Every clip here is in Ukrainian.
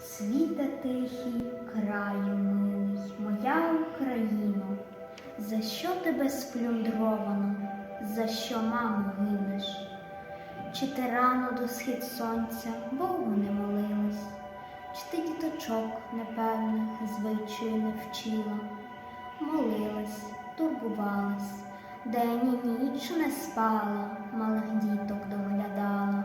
Світе тихий, краю милий, моя Україно, за що тебе сплюндровано, за що, мамо, гинеш? Чи ти рано до схід сонця Богу не молилась, чи ти діточок непевних звичаю не вчила? Молилась, турбувалась, день і ніч не спала, малих діток доглядала,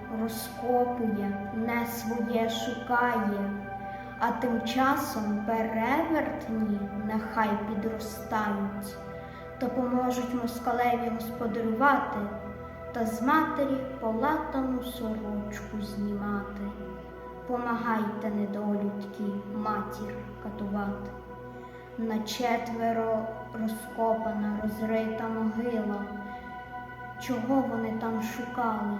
розкопує, не своє шукає, а тим часом перевертні нехай підростають то поможуть москалеві господарювати та з матері полатану сорочку знімати. Помагайте, недолюдки, матір катувати. На четверо розкопана, розрита могила. Чого вони там шукали?